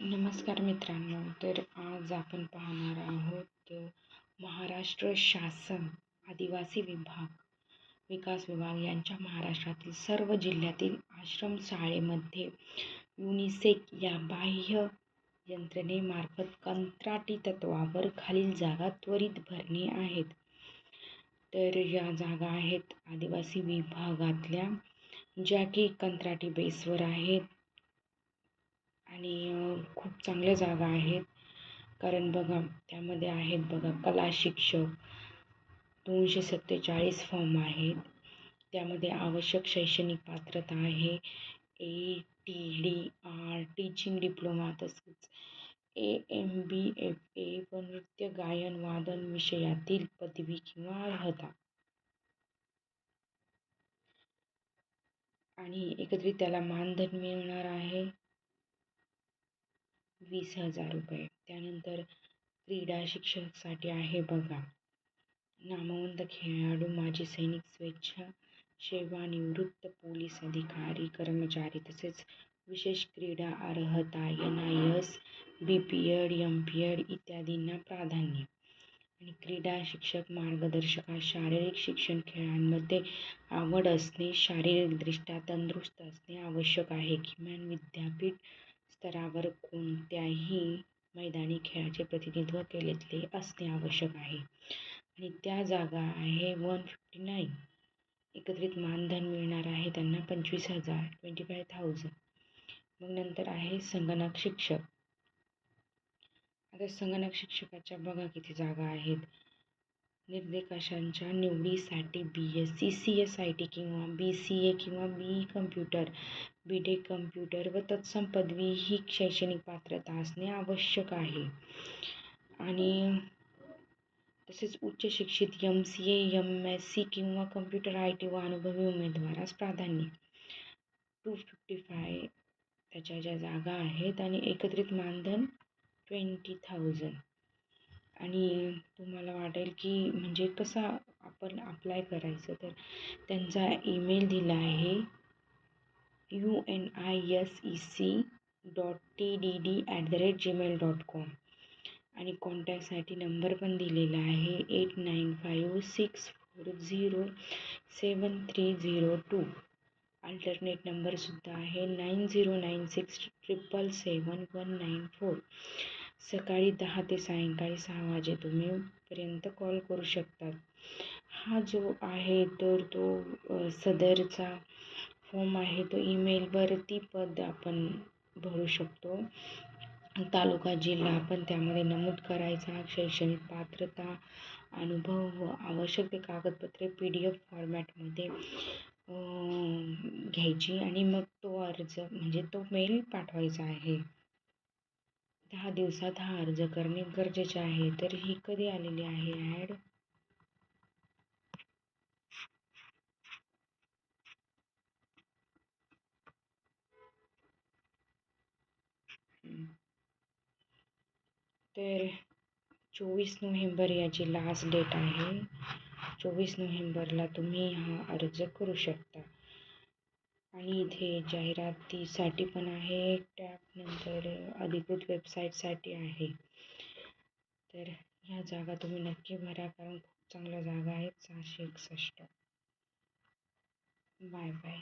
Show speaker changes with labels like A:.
A: नमस्कार मित्रांनो तर आज आपण पाहणार आहोत महाराष्ट्र शासन आदिवासी विभाग विकास विभाग यांच्या महाराष्ट्रातील सर्व जिल्ह्यातील आश्रमशाळेमध्ये युनिसेक या बाह्य यंत्रणेमार्फत कंत्राटी तत्त्वावर खालील जागा त्वरित भरणे आहेत. तर या जागा आहेत आदिवासी विभागातल्या ज्या की कंत्राटी बेसवर आहेत. खूप चांगल्या जागा आहेत. कारण बघा त्यामध्ये आहेत बघा कला शिक्षक दोनशे सत्तेचाळीस फॉर्म आहेत. त्यामध्ये आवश्यक शैक्षणिक पात्रता आहे. A T D or teaching diploma तसेच A M B F A व नृत्य गायन वादन विषयातील पदवी किंवा अर्हता. आणि एकत्रित त्याला मानधन मिळणार आहे. वीस हजार रुपये. त्यानंतर क्रीडा शिक्षकसाठी आहे बघा. नामवंत खेळाडू माजी सैनिक स्वेच्छा सेवानिवृत्त पोलीस अधिकारी कर्मचारी तसेच विशेष क्रीडा अर्हता N I S B P Ed M P Ed इत्यादींना प्राधान्य. आणि क्रीडा शिक्षक मार्गदर्शकास शारीरिक शिक्षण खेळांमध्ये आवड असणे शारीरिकदृष्ट्या तंदुरुस्त असणे आवश्यक आहे. किमान विद्यापीठ स्तरावर कोणत्याही मैदानी खेळाचे प्रतिनिधित्व केलेले असणे आवश्यक आहे. आणि त्या जागा आहे वन फिफ्टी नाईन एकत्रित मानधन मिळणार आहे त्यांना पंचवीस हजार ट्वेंटी फाय थाउजंड मग नंतर आहे संगणक शिक्षक. आता संगणक शिक्षकाच्या बघा किती जागा आहेत. निर्देशांच्या निवडीसाठी B S C C S I T किंवा बी सी ए किंवा B computer B Tech computer व तत्सम पदवी ही शैक्षणिक पात्रता असणे आवश्यक आहे. आणि तसेच उच्च शिक्षित M C A M S C किंवा कम्प्युटर आय टी व अनुभवी उमेदवारास प्राधान्य. टू फिफ्टी फाय त्याच्या ज्या जागा आहेत आणि एकत्रित मानधन ट्वेंटी थाउजंड आणि तुम्हाला वाटेल की म्हणजे कसा आपण अप्लाय करायचं तर त्यांचा ईमेल दिला आहे. U N I S E C dot T D D at the rate Gmail dot com. आणि कॉन्टॅक्टसाठी नंबर पण दिलेला आहे eight nine five six four zero seven three zero two. Alternate नंबरसुद्धा आहे nine zero nine six triple seven one nine four. सकाळी दहा ते सायंकाळी सहा वाजे तुम्ही पर्यंत कॉल करू शकतात. हा जो आहे तर तो सदरचा फॉर्म आहे तो ईमेलवरती पद आपण भरू शकतो. तालुका जिल्हा आपण त्यामध्ये नमूद करायचा शैक्षणिक पात्रता अनुभव व आवश्यक ते कागदपत्रे पी डी एफ फॉर्मॅटमध्ये घ्यायची आणि मग तो अर्ज म्हणजे तो मेल पाठवायचा आहे. दहा दिवसात हा अर्ज करणे गरजेचे आहे तर ही कधी आलेली आहे ॲड तर चोवीस नोव्हेंबर याची लास्ट डेट आहे. चोवीस नोव्हेंबरला तुम्ही हा अर्ज करू शकता. आणि इथे जाहिरातीसाठी पण आहे. टॅब नंतर अधिकृत वेबसाईटसाठी आहे. तर ह्या जागा तुम्ही नक्की भरा कारण खूप चांगल्या जागा आहेत. सहाशे एकसष्ट. Bye bye